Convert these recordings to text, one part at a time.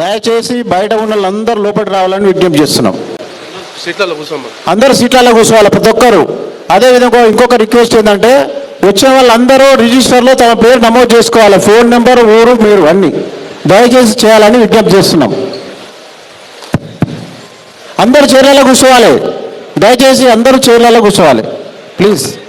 దయచేసి బయట ఉన్న వాళ్ళందరూ లోపలికి రావాలని విజ్ఞప్తి చేస్తున్నాం. సీట్లలో అందరు సీట్లలో కూర్చోవాలి ప్రతి ఒక్కరు. అదేవిధంగా ఇంకొక రిక్వెస్ట్ ఏంటంటే వచ్చిన వాళ్ళందరూ రిజిస్టర్లో తమ పేరు నమోదు చేసుకోవాలి. ఫోన్ నెంబర్ ఊరు మీరు అన్ని దయచేసి చేయాలని విజ్ఞప్తి చేస్తున్నాం. అందరు చీరలలో కూర్చోవాలి. దయచేసి అందరూ చీరలలో కూర్చోవాలి. ప్లీజ్.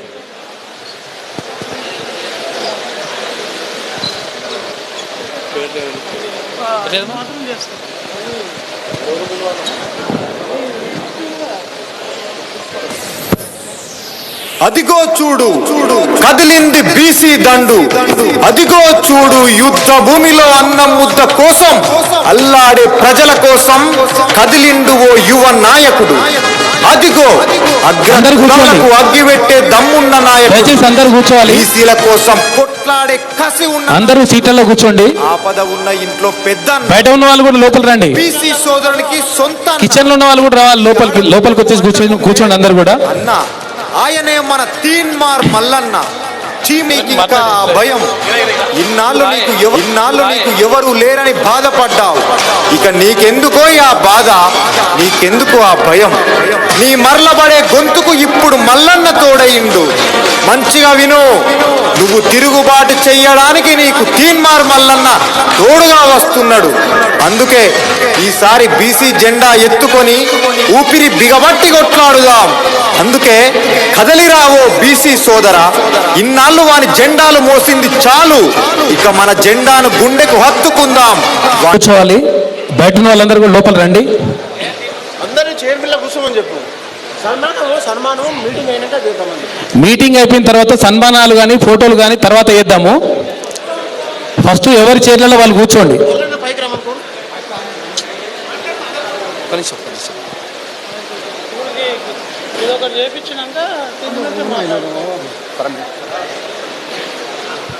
అదిగో చూడు చూడు కదిలింది బీసీ దండు. అదిగో చూడు యుద్ధ భూమిలో అన్నం ముద్ద కోసం అల్లాడే ప్రజల కోసం కదిలిండు ఓ యువ నాయకుడు. అదిగో అగ్గి పెట్టే దమ్మున్న నాయకుడు. బీసీల కోసం కొట్లాడే కసి ఉన్న అందరూ సీట్లలో కూర్చోండి. ఆపద ఉన్న ఇంట్లో పెద్ద బయట ఉన్న వాళ్ళు కూడా లోపల రండి. బీసీ సోదరునికి సొంత. కిచెన్లో ఉన్న వాళ్ళు కూడా రావాలి లోపలికి లోపలికి వచ్చేసి కూర్చొని కూర్చోండి అందరు కూడా. అన్న ఆయనే మన తీన్మార్ మల్లన్న. చీమీకి ఇంకా భయం. ఇన్నాళ్ళు నీకు ఇన్నాళ్ళు నీకు ఎవరు లేరని బాధపడ్డావు. ఇక నీకెందుకో ఆ బాధ? నీకెందుకు ఆ భయం? నీ మరలబడే గొంతుకు ఇప్పుడు మల్లన్న తోడయిండు. మంచిగా విను. నువ్వు తిరుగుబాటు చెయ్యడానికి నీకు తీన్మార్ మల్లన్న తోడుగా వస్తున్నాడు. అందుకే ఈసారి బీసీ జెండా ఎత్తుకొని ఊపిరి బిగబట్టి కొట్లాడుదాం. అందుకే కదలిరావో బీసీ సోదర. ఇన్నాళ్ళు వాని జెండాలు మోసింది చాలు. ఇక మన జెండాను గుండెకు హత్తుకుందాం. కూర్చోవాలి. బయట ఉన్న వాళ్ళందరూ కూడా లోపల రండి. అందరూ చైర్మన్లో కూర్చోమని చెప్పు. మీటింగ్ అయిపోయిన తర్వాత సన్మానాలు కానీ ఫోటోలు కానీ తర్వాత వేద్దాము ఫస్ట్ ఎవరి చైర్లలో వాళ్ళు కూర్చోండి. పైకి